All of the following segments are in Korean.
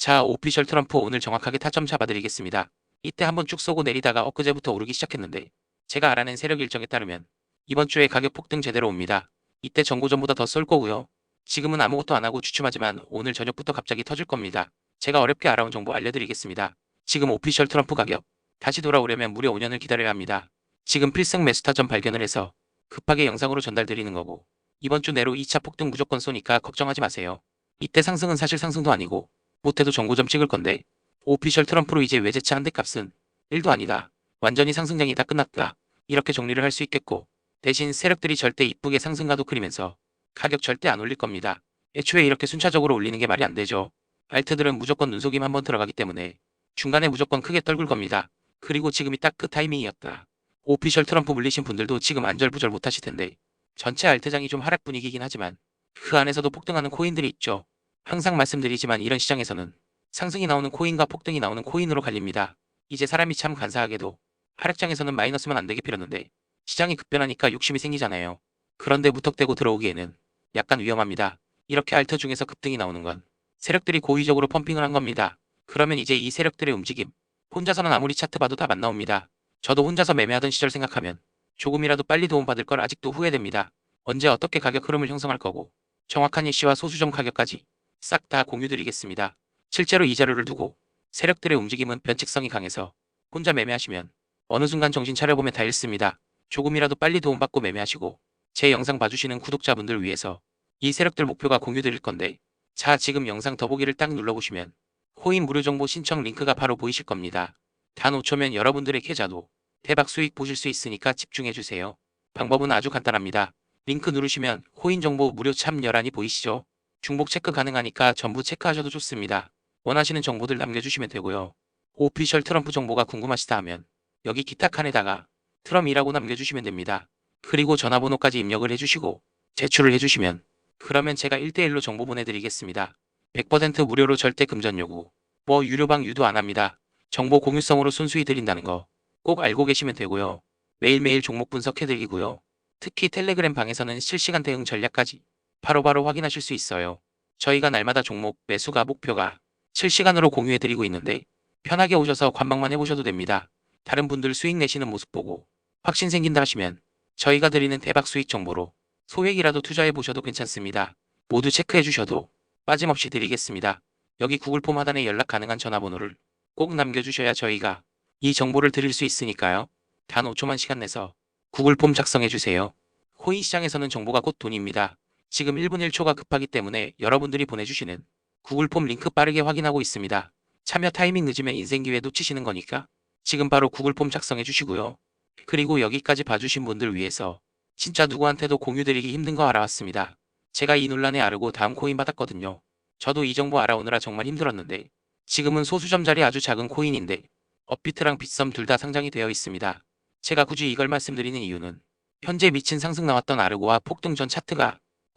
자, 오피셜 트럼프 오늘 정확하게 타점 잡아드리겠습니다. 이때 한번 쭉 쏘고 내리다가 엊그제부터 오르기 시작했는데 제가 알아낸 세력 일정에 따르면 이번 주에 가격 폭등 제대로 옵니다. 이때 정고 전보다 더 쏠 거고요. 지금은 아무것도 안 하고 주춤하지만 오늘 저녁부터 갑자기 터질 겁니다. 제가 어렵게 알아온 정보 알려드리겠습니다. 지금 오피셜 트럼프 가격 다시 돌아오려면 무려 5년을 기다려야 합니다. 지금 필승 매수 타점 발견을 해서 급하게 영상으로 전달드리는 거고 이번 주 내로 2차 폭등 무조건 쏘니까 걱정하지 마세요. 이때 상승은 사실 상승도 아니고 못해도 정고점 찍을 건데 오피셜 트럼프로 이제 외제차 한 대 값은 1도 아니다. 완전히 상승장이 다 끝났다. 이렇게 정리를 할 수 있겠고 대신 세력들이 절대 이쁘게 상승가도 그리면서 가격 절대 안 올릴 겁니다. 애초에 이렇게 순차적으로 올리는 게 말이 안 되죠. 알트들은 무조건 눈속임 한번 들어가기 때문에 중간에 무조건 크게 떨굴 겁니다. 그리고 지금이 딱 그 타이밍이었다. 오피셜 트럼프 물리신 분들도 지금 안절부절 못하실 텐데 전체 알트장이 좀 하락 분위기긴 하지만 그 안에서도 폭등하는 코인들이 있죠. 항상 말씀드리지만 이런 시장에서는 상승이 나오는 코인과 폭등이 나오는 코인으로 갈립니다. 이제 사람이 참 간사하게도 하락장에서는 마이너스만 안 되게 필었는데 시장이 급변하니까 욕심이 생기잖아요. 그런데 무턱대고 들어오기에는 약간 위험합니다. 이렇게 알트 중에서 급등이 나오는 건 세력들이 고의적으로 펌핑을 한 겁니다. 그러면 이제 이 세력들의 움직임 혼자서는 아무리 차트 봐도 답안 나옵니다. 저도 혼자서 매매하던 시절 생각하면 조금이라도 빨리 도움받을 걸 아직도 후회됩니다. 언제 어떻게 가격 흐름을 형성할 거고 정확한 일시와 소수점 가격까지 싹 다 공유드리겠습니다. 실제로 이 자료를 두고 세력들의 움직임은 변칙성이 강해서 혼자 매매하시면 어느 순간 정신 차려보면 다 잃습니다. 조금이라도 빨리 도움받고 매매하시고 제 영상 봐주시는 구독자분들 위해서 이 세력들 목표가 공유드릴 건데 자 지금 영상 더보기를 딱 눌러보시면 코인 무료 정보 신청 링크가 바로 보이실 겁니다. 단 5초면 여러분들의 계좌도 대박 수익 보실 수 있으니까 집중해주세요. 방법은 아주 간단합니다. 링크 누르시면 코인 정보 무료 참여란이 보이시죠? 중복 체크 가능하니까 전부 체크하셔도 좋습니다. 원하시는 정보들 남겨주시면 되고요. 오피셜 트럼프 정보가 궁금하시다 하면 여기 기타 칸에다가 트럼이라고 남겨주시면 됩니다. 그리고 전화번호까지 입력을 해주시고 제출을 해주시면 그러면 제가 1대1로 정보 보내드리겠습니다. 100% 무료로 절대 금전 요구. 뭐 유료방 유도 안 합니다. 정보 공유성으로 순수히 드린다는 거 꼭 알고 계시면 되고요. 매일매일 종목 분석해드리고요. 특히 텔레그램 방에서는 실시간 대응 전략까지 바로 바로 확인하실 수 있어요. 저희가 날마다 종목 매수가 목표가 실시간으로 공유해드리고 있는데 편하게 오셔서 관망만 해보셔도 됩니다. 다른 분들 수익 내시는 모습 보고 확신 생긴다 하시면 저희가 드리는 대박 수익 정보로 소액이라도 투자해 보셔도 괜찮습니다. 모두 체크해 주셔도 빠짐없이 드리겠습니다. 여기 구글 폼 하단에 연락 가능한 전화번호를 꼭 남겨주셔야 저희가 이 정보를 드릴 수 있으니까요. 단 5초만 시간 내서 구글 폼 작성해 주세요. 코인 시장에서는 정보가 곧 돈입니다. 지금 1분 1초가 급하기 때문에 여러분들이 보내주시는 구글 폼 링크 빠르게 확인하고 있습니다. 참여 타이밍 늦으면 인생 기회 놓치시는 거니까 지금 바로 구글 폼 작성해 주시고요. 그리고 여기까지 봐주신 분들 위해서 진짜 누구한테도 공유드리기 힘든 거 알아왔습니다. 제가 이 논란에 아르고 다음 코인 받았거든요. 저도 이 정보 알아오느라 정말 힘들었는데 지금은 소수점짜리 아주 작은 코인인데 업비트랑 빗썸 둘 다 상장이 되어 있습니다. 제가 굳이 이걸 말씀드리는 이유는 현재 미친 상승 나왔던 아르고와 폭등 전 차트가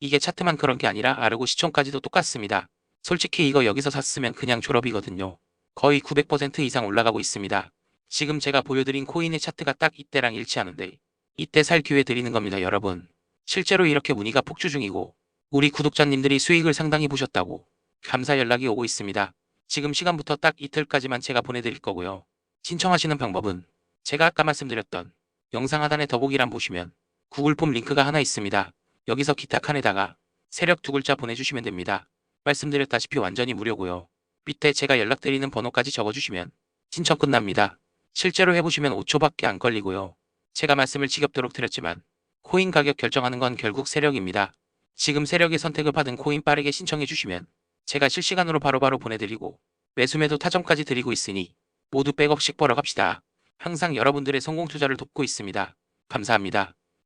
이게 차트만 그런 게 아니라 아르고 시총까지도 똑같습니다. 솔직히 이거 여기서 샀으면 그냥 졸업이거든요. 거의 900% 이상 올라가고 있습니다. 지금 제가 보여드린 코인의 차트가 딱 이때랑 일치하는데 이때 살 기회 드리는 겁니다 여러분. 실제로 이렇게 문의가 폭주 중이고 우리 구독자님들이 수익을 상당히 보셨다고 감사 연락이 오고 있습니다. 지금 시간부터 딱 이틀까지만 제가 보내드릴 거고요. 신청하시는 방법은 제가 아까 말씀드렸던 영상 하단에 더보기란 보시면 구글 폼 링크가 하나 있습니다. 여기서 기타 칸에다가 세력 두 글자 보내주시면 됩니다. 말씀드렸다시피 완전히 무료고요. 밑에 제가 연락드리는 번호까지 적어주시면 신청 끝납니다. 실제로 해보시면 5초밖에 안 걸리고요. 제가 말씀을 지겹도록 드렸지만 코인 가격 결정하는 건 결국 세력입니다. 지금 세력의 선택을 받은 코인 빠르게 신청해 주시면 제가 실시간으로 바로 바로 보내드리고 매수매도 타점까지 드리고 있으니 모두 백업씩 벌어 갑시다. 항상 여러분들의 성공 투자를 돕고 있습니다. 감사합니다.